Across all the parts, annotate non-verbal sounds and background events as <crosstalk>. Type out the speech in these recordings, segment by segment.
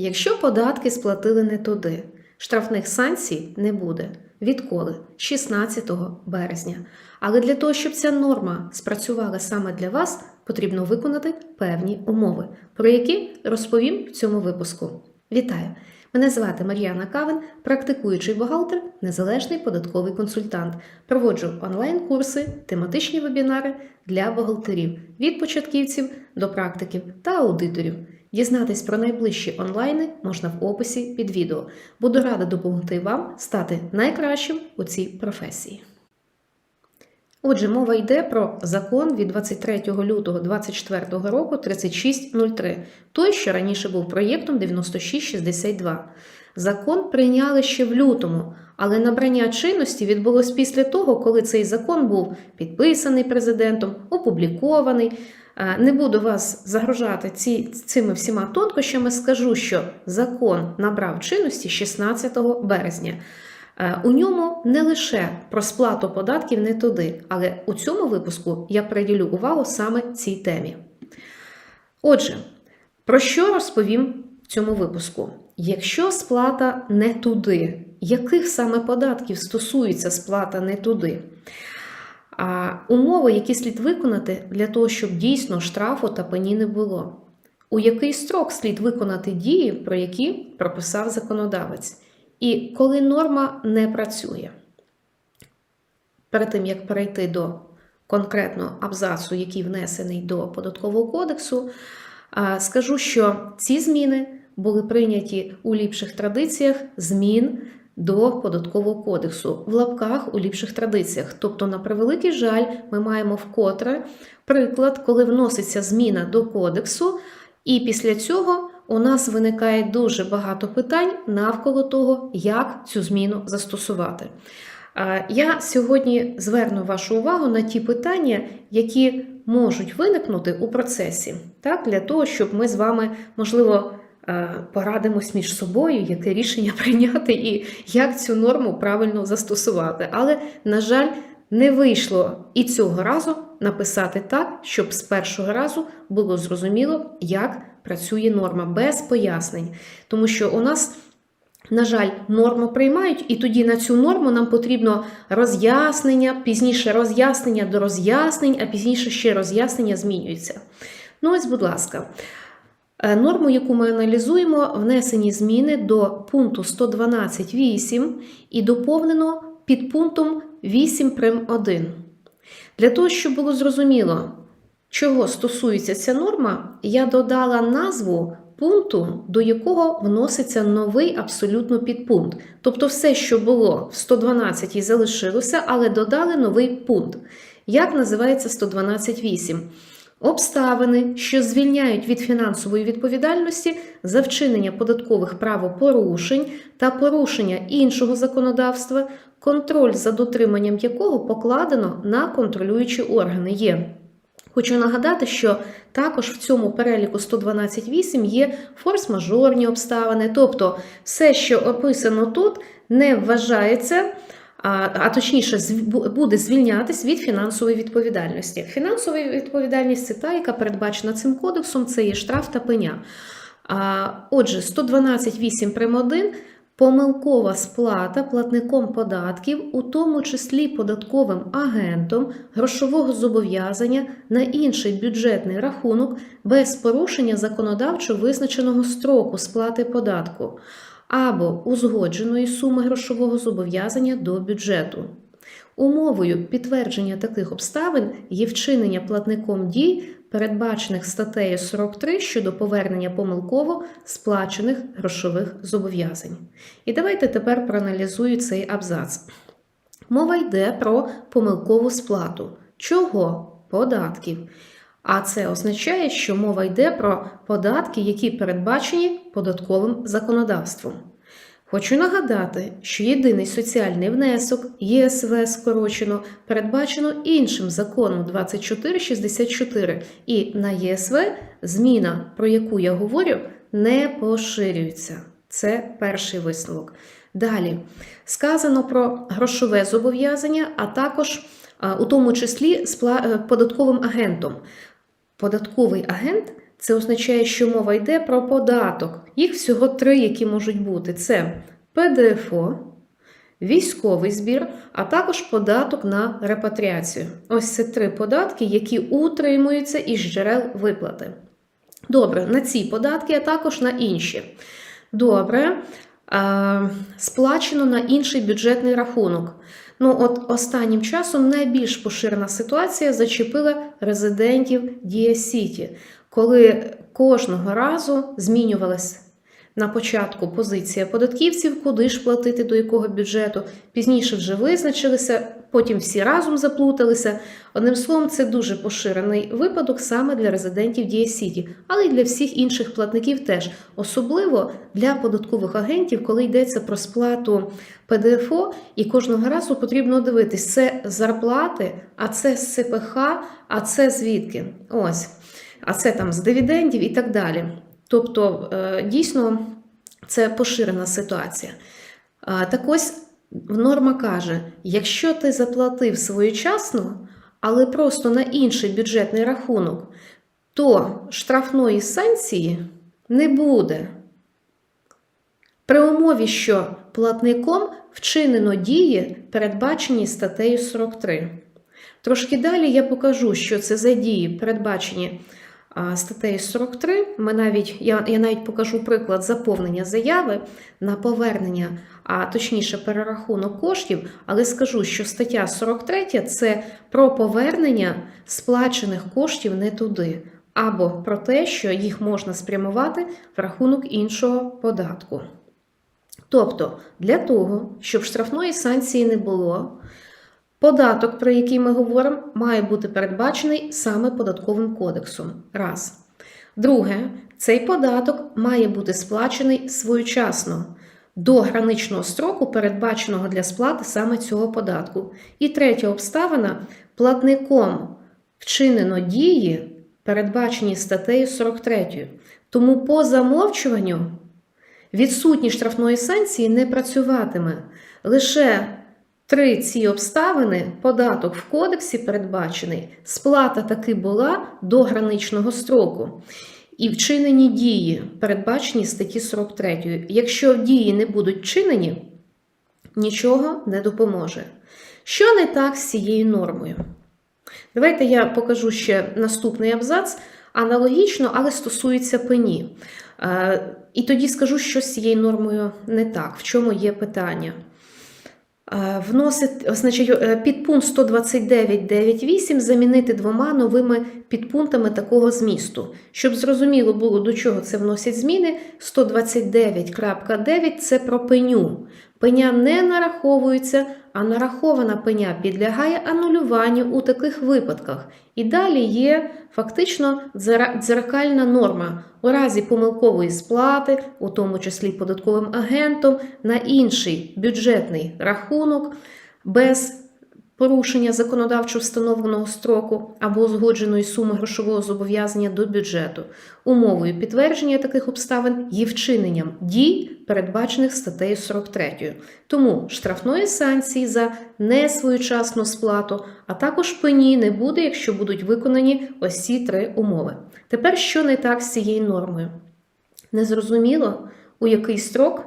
Якщо податки сплатили не туди, штрафних санкцій не буде. Відколи? 16 березня. Але для того, щоб ця норма спрацювала саме для вас, потрібно виконати певні умови, про які розповім в цьому випуску. Вітаю! Мене звати Мар'яна Кавин, практикуючий бухгалтер, незалежний податковий консультант. Проводжу онлайн-курси, тематичні вебінари для бухгалтерів від початківців до практиків та аудиторів. Дізнатись про найближчі онлайни можна в описі під відео. Буду рада допомогти вам стати найкращим у цій професії. Отже, мова йде про закон від 23 лютого 2024 року 3603, той, що раніше був проєктом 9662. Закон прийняли ще в лютому, але набрання чинності відбулось після того, коли цей закон був підписаний президентом, опублікований. Е, Не буду вас загружати ці, цими всіма тонкощами. Скажу, що закон набрав чинності 16 березня. Е, У ньому не лише про сплату податків не туди, але у цьому випуску я приділю увагу саме цій темі. Отже, про що розповім в цьому випуску? Якщо сплата не туди, яких саме податків стосується сплата не туди? А умови, які слід виконати для того, щоб дійсно штрафу та пені не було. У який строк слід виконати дії, про які прописав законодавець, і коли норма не працює. Перед тим як перейти до конкретного абзацу, який внесений до податкового кодексу, скажу, що ці зміни були прийняті у ліпших традиціях змін до податкового кодексу в лапках у ліпших традиціях. Тобто, на превеликий жаль, ми маємо вкотре приклад, коли вноситься зміна до кодексу, і після цього у нас виникає дуже багато питань навколо того, як цю зміну застосувати. Я сьогодні зверну вашу увагу на ті питання, які можуть виникнути у процесі, так, для того, щоб ми з вами, можливо, порадимось між собою, яке рішення <laughs> прийняти і як цю норму правильно застосувати. Але, на жаль, не вийшло і цього разу написати так, щоб з першого разу було зрозуміло, як працює норма без пояснень. Тому що у нас. На жаль, норму приймають, і тоді на цю норму нам потрібно роз'яснення, пізніше роз'яснення до роз'яснень, а пізніше ще роз'яснення змінюється. Ну, ось, будь ласка, Е, норму, яку ми аналізуємо, внесені зміни до пункту 112.8 і доповнено під пунктом 8 прим 1. Для того, щоб було зрозуміло, чого стосується ця норма, я додала назву пункту, до якого вноситься новий абсолютно підпункт. Тобто все, що було в 112 залишилося, але додали новий пункт. Як називається 112.8? Обставини, що звільняють від фінансової відповідальності за вчинення податкових правопорушень та порушення іншого законодавства, контроль за дотриманням якого покладено на контролюючі органи є. Хочу нагадати, що також в цьому переліку 112.8 є форс-мажорні обставини, тобто все, що описано тут, не вважається. А, а точніше, буде звільнятись від фінансової відповідальності. Фінансова відповідальність це та, яка передбачена цим кодексом, це є штраф та пеня. А, отже, 112.8 прим. 1 помилкова сплата платником податків, у тому числі податковим агентом грошового зобов'язання на інший бюджетний рахунок без порушення законодавчо визначеного строку сплати податку або узгодженої суми грошового зобов'язання до бюджету. Умовою підтвердження таких обставин є вчинення платником дій, передбачених статтею 43 щодо повернення помилково сплачених грошових зобов'язань. І давайте тепер проаналізую цей абзац. Мова йде про помилкову сплату. Чого? Податків. А це означає, що мова йде про податки, які передбачені податковим законодавством. Хочу нагадати, що єдиний соціальний внесок ЄСВ скорочено передбачено іншим законом 2464, і на ЄСВ зміна, про яку я говорю, не поширюється. Це перший висновок. Далі сказано про грошове зобов'язання, а також у тому числі з е, податковим агентом. Податковий агент це означає, що мова йде про податок. Їх всього три, які можуть бути: це ПДФО, військовий збір, а також податок на репатріацію. Ось це три податки, які утримуються із джерел виплати. Добре, на ці податки, а також на інші. Добре, сплачено на інший бюджетний рахунок. Ну, от останнім часом найбільш поширена ситуація зачепила резидентів Дія Сіті, коли кожного разу змінювалась на початку позиція податківців, куди ж платити до якого бюджету. Пізніше вже визначилися, потім всі разом заплуталися. Одним словом, це дуже поширений випадок саме для резидентів Дія Сіті, але й для всіх інших платників теж, особливо для податкових агентів, коли йдеться про сплату ПДФО, і кожного разу потрібно дивитись, це зарплати, а це з ЦПХ, а це звідки. Ось, а це там з дивідендів і так далі. Тобто, е, дійсно, це поширена ситуація. Так ось норма каже: якщо ти заплатив своєчасно, але просто на інший бюджетний рахунок, то штрафної санкції не буде. При умові, що платником вчинено дії, передбачені статтею 43. Трошки далі я покажу, що це за дії, передбачені статтею 43. Ми навіть, я, я навіть покажу приклад заповнення заяви на повернення, а точніше перерахунок коштів, але скажу, що стаття 43 це про повернення сплачених коштів не туди, або про те, що їх можна спрямувати в рахунок іншого податку. Тобто, для того, щоб штрафної санкції не було, податок, про який ми говоримо, має бути передбачений саме податковим кодексом. Раз. Друге, цей податок має бути сплачений своєчасно до граничного строку, передбаченого для сплати саме цього податку. І третя обставина платником вчинено дії, передбачені статтею 43. Тому по замовчуванню відсутність штрафної санкції не працюватиме. Лише три ці обставини, податок в кодексі передбачений, сплата таки була до граничного строку. І вчинені дії, передбачені статті 43. Якщо дії не будуть вчинені, нічого не допоможе. Що не так з цією нормою? Давайте я покажу ще наступний абзац, аналогічно, але стосується пені. Е, І тоді скажу, що з цією нормою не так, в чому є питання. Е, Вносить, значить, е, підпункт 129.9.8 замінити двома новими підпунктами такого змісту. Щоб зрозуміло було, до чого це вносять зміни, 129.9 це про пеню. Пеня не нараховується, а нарахована пеня підлягає анулюванню у таких випадках. І далі є фактично дзеркальна норма у разі помилкової сплати, у тому числі податковим агентом, на інший бюджетний рахунок без порушення законодавчо встановленого строку або узгодженої суми грошового зобов'язання до бюджету. Умовою підтвердження таких обставин є вчиненням дій, передбачених статтею 43. Тому штрафної санкції за несвоєчасну сплату, а також пені не буде, якщо будуть виконані ось ці три умови. Тепер що не так з цією нормою? Незрозуміло, у який строк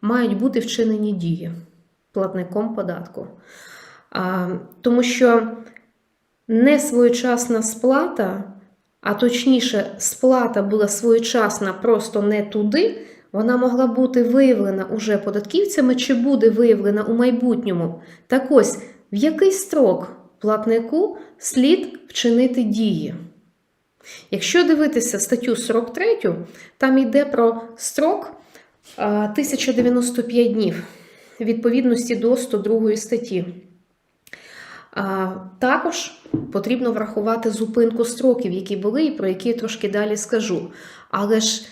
мають бути вчинені дії платником податку. А, Тому що несвоєчасна сплата, а точніше, сплата була своєчасна просто не туди, вона могла бути виявлена уже податківцями чи буде виявлена у майбутньому. Так ось, в який строк платнику слід вчинити дії? Якщо дивитися статтю 43, там йде про строк 1095 днів відповідності до 102 статті. Також потрібно врахувати зупинку строків, які були, і про які я трошки далі скажу. Але ж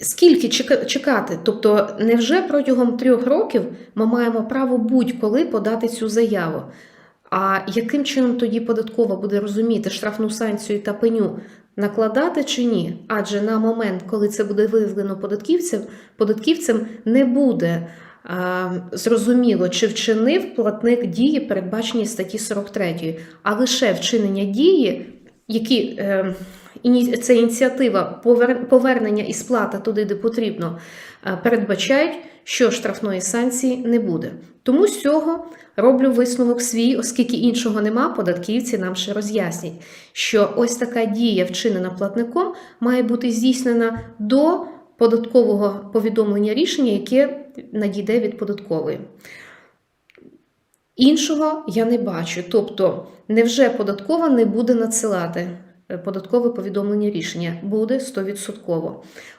скільки чекати? Тобто, невже протягом трьох років ми маємо право будь-коли подати цю заяву? А яким чином тоді податкова буде розуміти штрафну санкцію та пеню накладати чи ні? Адже на момент, коли це буде виявлено податківцям, податківцям не буде а, зрозуміло, чи вчинив платник дії, передбачені статті 43, а лише вчинення дії які е, це ініціатива повернення і сплата туди, де потрібно, е, передбачають, що штрафної санкції не буде. Тому з цього роблю висновок свій, оскільки іншого нема, податківці нам ще роз'яснять, що ось така дія, вчинена платником, має бути здійснена до податкового повідомлення рішення, яке надійде від податкової. Іншого я не бачу. Тобто, невже податкова не буде надсилати е, податкове повідомлення рішення? Буде 100%.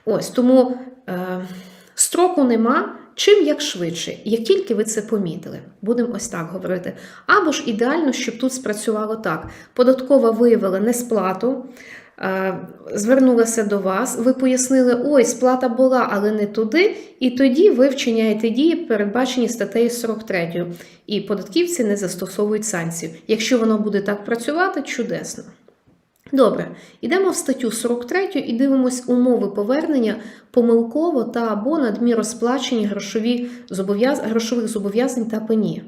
Ось тому е, строку нема. Чим як швидше, як тільки ви це помітили, будемо ось так говорити. Або ж ідеально, щоб тут спрацювало так: податкова виявила несплату, звернулася до вас, ви пояснили, ой, сплата була, але не туди, і тоді ви вчиняєте дії, передбачені статтею 43, і податківці не застосовують санкцію. Якщо воно буде так працювати, чудесно. Добре, йдемо в статтю 43 і дивимось умови повернення помилково та або надміру сплачені грошові зобов'яз... грошових зобов'язань та пені.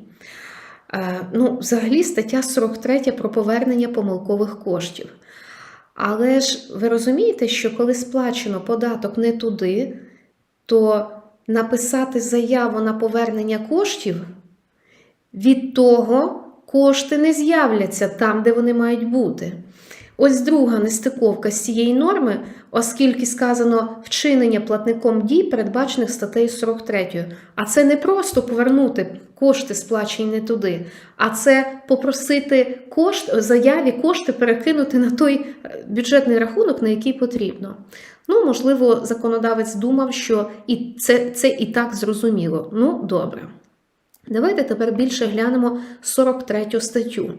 Е, ну, взагалі, стаття 43 про повернення помилкових коштів. Але ж ви розумієте, що коли сплачено податок не туди, то написати заяву на повернення коштів від того кошти не з'являться там, де вони мають бути. Ось друга нестиковка з цієї норми, оскільки сказано вчинення платником дій, передбачених статтею 43. А це не просто повернути кошти, сплачені не туди, а це попросити кошт, заяві кошти перекинути на той е, бюджетний рахунок, на який потрібно. Ну, можливо, законодавець думав, що і це, це і так зрозуміло. Ну, добре. Давайте тепер більше глянемо 43 статтю.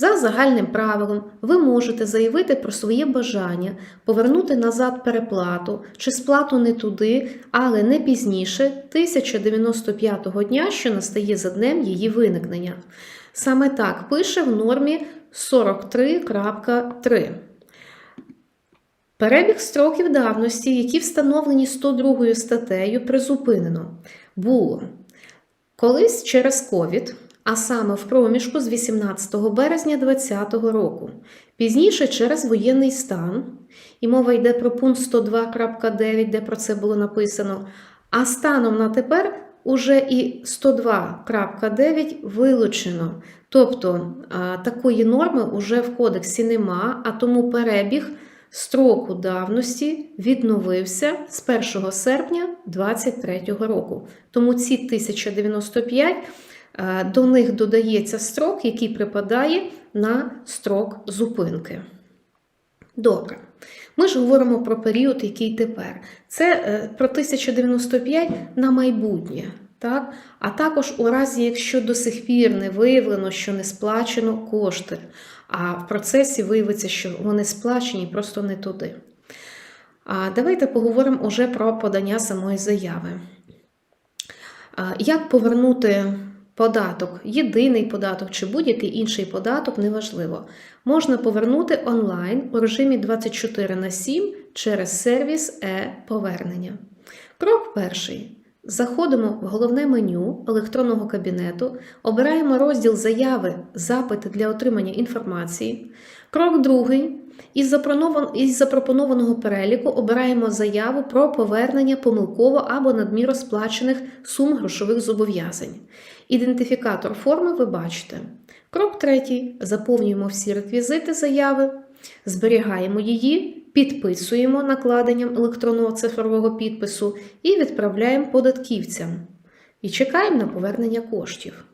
За загальним правилом, ви можете заявити про своє бажання повернути назад переплату чи сплату не туди, але не пізніше 1095 дня, що настає за днем її виникнення. Саме так пише в нормі 43.3. Перебіг строків давності, які встановлені 102 статтею, призупинено, було колись через ковід, а саме в проміжку з 18 березня 2020 року, пізніше через воєнний стан, і мова йде про пункт 102.9, де про це було написано. А станом на тепер уже і 102.9 вилучено. Тобто такої норми вже в кодексі нема, а тому перебіг строку давності відновився з 1 серпня 2023 року. Тому ці 1095 е, до них додається строк, який припадає на строк зупинки. Добре. Ми ж говоримо про період, який тепер. Це е, про 1095 на майбутнє. Так? А також у разі, якщо до сих пір не виявлено, що не сплачено кошти, а в процесі виявиться, що вони сплачені просто не туди. А Давайте поговоримо уже про подання самої заяви. Як повернути податок, єдиний податок чи будь-який інший податок, неважливо. Можна повернути онлайн у режимі 24 на 7 через сервіс е-повернення. Крок перший. Заходимо в головне меню електронного кабінету, обираємо розділ Заяви, запити для отримання інформації. Крок другий. Із запропонован- із запропонованого переліку обираємо заяву про повернення помилково або надміру сплачених сум грошових зобов'язань. Ідентифікатор форми ви бачите. Крок третій. Заповнюємо всі реквізити заяви, зберігаємо її, підписуємо накладенням електронного цифрового підпису і відправляємо податківцям. І чекаємо на повернення коштів.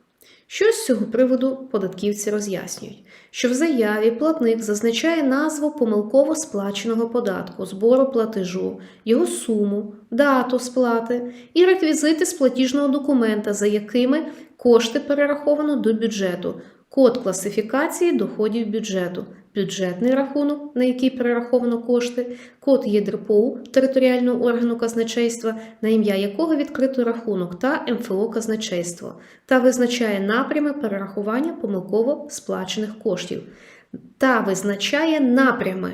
Що з цього приводу податківці роз'яснюють, що в заяві платник зазначає назву помилково сплаченого податку, збору платежу, його суму, дату сплати і реквізити з платіжного документа, за якими кошти перераховано до бюджету, код класифікації доходів бюджету, бюджетний рахунок, на який перераховано кошти, код ЄДРПУ територіального органу казначейства, на ім'я якого відкрито рахунок та МФО казначейство, та визначає напрями перерахування помилково сплачених коштів, та визначає напрями.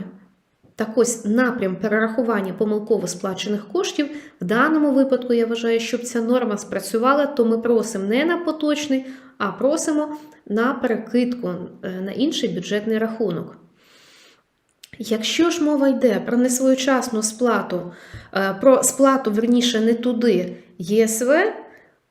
Так ось напрям перерахування помилково сплачених коштів в даному випадку я вважаю, щоб ця норма спрацювала, то ми просимо не на поточний, а просимо на перекидку е, на інший бюджетний рахунок. Якщо ж мова йде про несвоєчасну сплату, е, про сплату, верніше, не туди ЄСВ,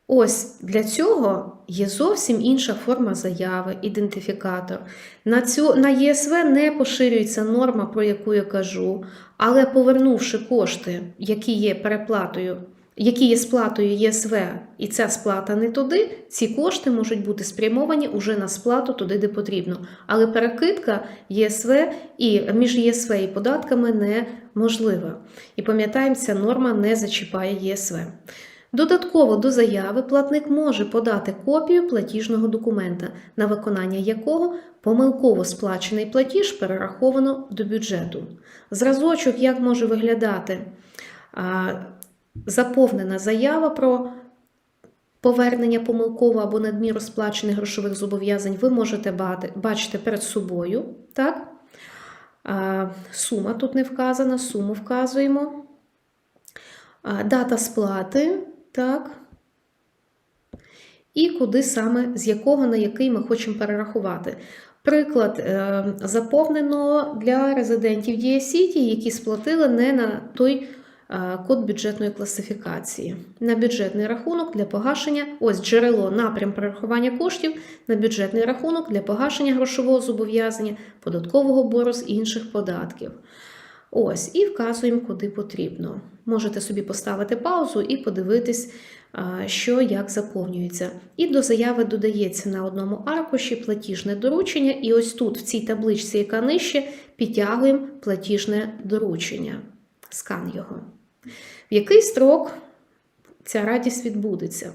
ось для цього є зовсім інша форма заяви, ідентифікатор. На, цю, на ЄСВ не поширюється норма, про яку я кажу, але повернувши кошти, які є переплатою, які є сплатою ЄСВ, і ця сплата не туди, ці кошти можуть бути спрямовані уже на сплату туди, де потрібно. Але перекидка ЄСВ і між ЄСВ і податками неможлива. І пам'ятаємо, ця норма не зачіпає ЄСВ. Додатково до заяви платник може подати копію платіжного документа, на виконання якого помилково сплачений платіж перераховано до бюджету. Зразочок, як може виглядати заповнена заява про повернення помилково або надміру сплачених грошових зобов'язань, ви можете бачити перед собою. Так? Сума тут не вказана, суму вказуємо. Дата сплати, так. І куди саме, з якого на який ми хочемо перерахувати. Приклад е, заповнено для резидентів Дія Сіті, які сплатили не на той код бюджетної класифікації. На бюджетний рахунок для погашення, ось джерело напрям перерахування коштів на бюджетний рахунок для погашення грошового зобов'язання, податкового бору з інших податків. Ось, і вказуємо, куди потрібно. Можете собі поставити паузу і подивитись, що як заповнюється. І до заяви додається на одному аркуші платіжне доручення, і ось тут, в цій табличці, яка нижче, підтягуємо платіжне доручення. Скан його. В який строк ця радість відбудеться?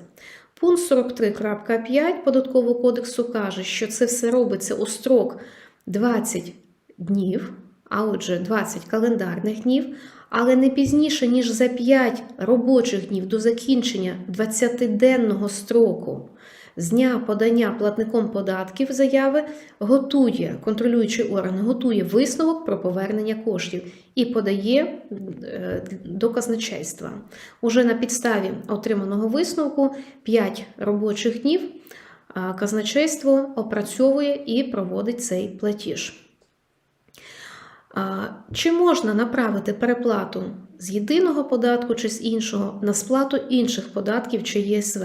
Пункт 43.5 Податкового кодексу каже, що це все робиться у строк 20 днів, а отже, 20 календарних днів, але не пізніше, ніж за 5 робочих днів до закінчення 20-денного строку з дня подання платником податків заяви готує, контролюючий орган готує висновок про повернення коштів і подає е, до казначейства. Уже на підставі отриманого висновку 5 робочих днів казначейство опрацьовує і проводить цей платіж. Чи можна направити переплату з єдиного податку чи з іншого на сплату інших податків чи ЄСВ?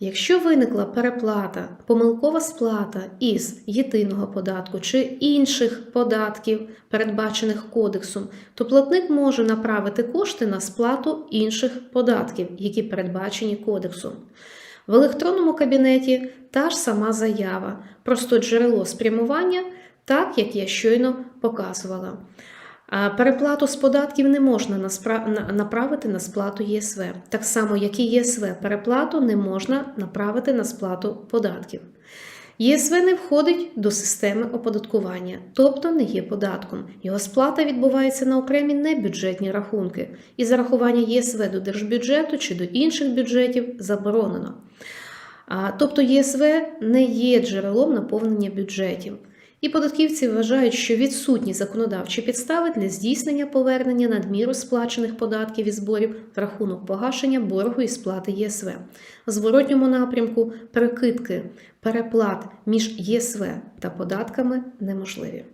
Якщо виникла переплата, помилкова сплата із єдиного податку чи інших податків, передбачених кодексом, то платник може направити кошти на сплату інших податків, які передбачені кодексом. В електронному кабінеті та ж сама заява, просто джерело спрямування, так як я щойно показувала. Переплату з податків не можна направити на сплату ЄСВ, так само, як і ЄСВ переплату не можна направити на сплату податків. ЄСВ не входить до системи оподаткування, тобто не є податком. Його сплата відбувається на окремі небюджетні рахунки, і зарахування ЄСВ до держбюджету чи до інших бюджетів заборонено. Тобто ЄСВ не є джерелом наповнення бюджетів. І податківці вважають, що відсутні законодавчі підстави для здійснення повернення надміру сплачених податків і зборів в рахунок погашення боргу і сплати ЄСВ. В зворотньому напрямку перекидки переплат між ЄСВ та податками неможливі.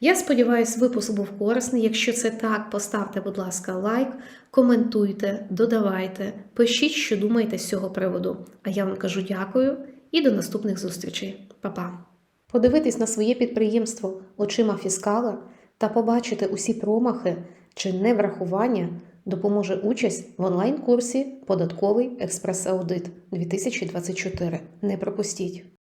Я сподіваюся, випуск був корисний. Якщо це так, поставте, будь ласка, лайк, коментуйте, додавайте, пишіть, що думаєте з цього приводу. А я вам кажу дякую і до наступних зустрічей. Па-па! Подивитись на своє підприємство очима фіскала та побачити усі промахи чи неврахування допоможе участь в онлайн-курсі Податковий експрес-аудит 2024. Не пропустіть!